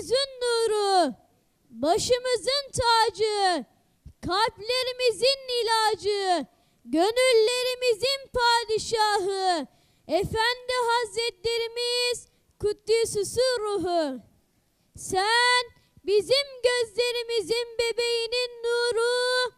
Gözlerimizin nuru, başımızın tacı, kalplerimizin ilacı, gönüllerimizin padişahı, Efendi Hazretlerimiz Kuddüsü ruhu. Sen bizim gözlerimizin bebeğinin nuru,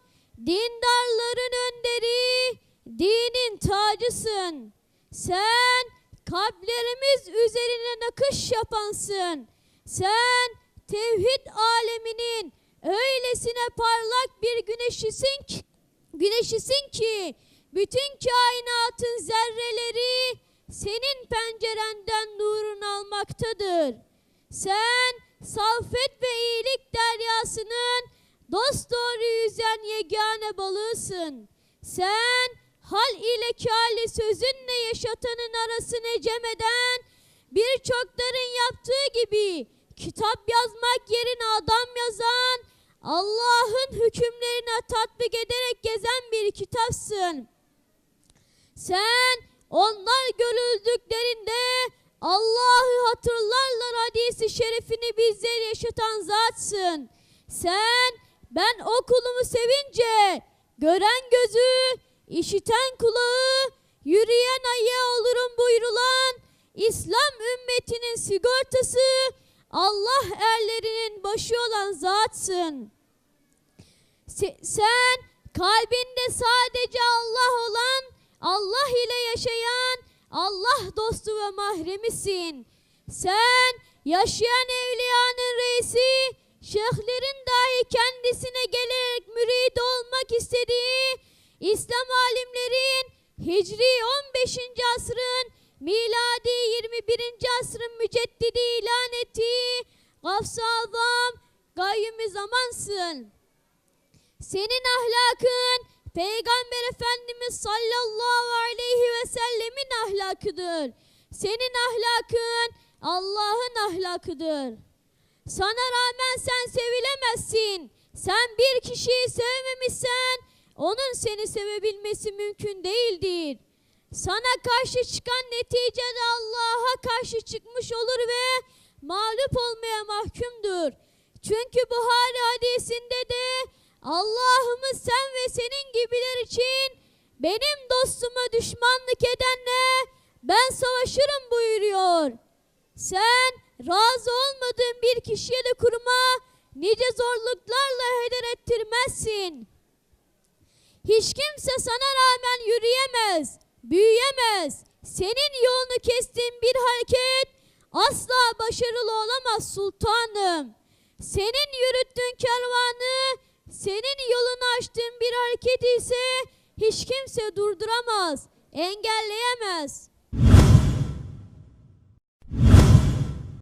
dindarların önderi, dinin tacısın. Sen kalplerimiz üzerine nakış yapansın. Sen tevhid aleminin öylesine parlak bir güneşisin ki, güneşisin ki bütün kainatın zerreleri senin pencerenden nurunu almaktadır. Sen safet ve iyilik deryasının dost doğru yüzen yegane balığısın. Sen hal ile kâli sözünle yaşatanın arasını cemeden birçokların yaptığı gibi kitap yazmak yerine adam yazan Allah'ın hükümlerine tatbik ederek gezen bir kitapsın. Sen onlar görüldüklerinde Allah'ı hatırlarlar hadisi şerifini bizlere yaşatan zatsın. Sen ben o kulumu sevince gören gözü, işiten kulağı, yürüyen ayağı olurum buyurulan İslam ümmetinin sigortası Allah erlerinin başı olan zatsın. Se- Sen kalbinde sadece Allah olan, Allah ile yaşayan, Allah dostu ve mahremisin. Sen yaşayan evliyanın reisi, şeyhlerin dahi kendisine gelerek mürid olmak istediği İslam alimlerin Hicri 15. asrın miladi 21. asrın müceddidi ilan ettiği Gafs-ı Azam gayyum zamansın. Senin ahlakın Peygamber Efendimiz sallallahu aleyhi ve sellemin ahlakıdır. Senin ahlakın Allah'ın ahlakıdır. Sana rağmen sen sevilemezsin. Sen bir kişiyi sevmemişsen onun seni sevebilmesi mümkün değildir. Sana karşı çıkan neticede Allah'a karşı çıkmış olur ve mağlup olmaya mahkumdur. Çünkü Buhari hadisinde de Allah'ımız sen ve senin gibiler için benim dostuma düşmanlık edenle ben savaşırım buyuruyor. Sen razı olmadığın bir kişiye de kuruma nice zorluklarla heder ettirmezsin. Hiç kimse sana rağmen yürüyemez, büyüyemez. Senin yolunu kestiğin bir hareket asla başarılı olamaz sultanım. Senin yürüttüğün kervanı, senin yolunu açtığın bir hareket ise hiç kimse durduramaz, engelleyemez.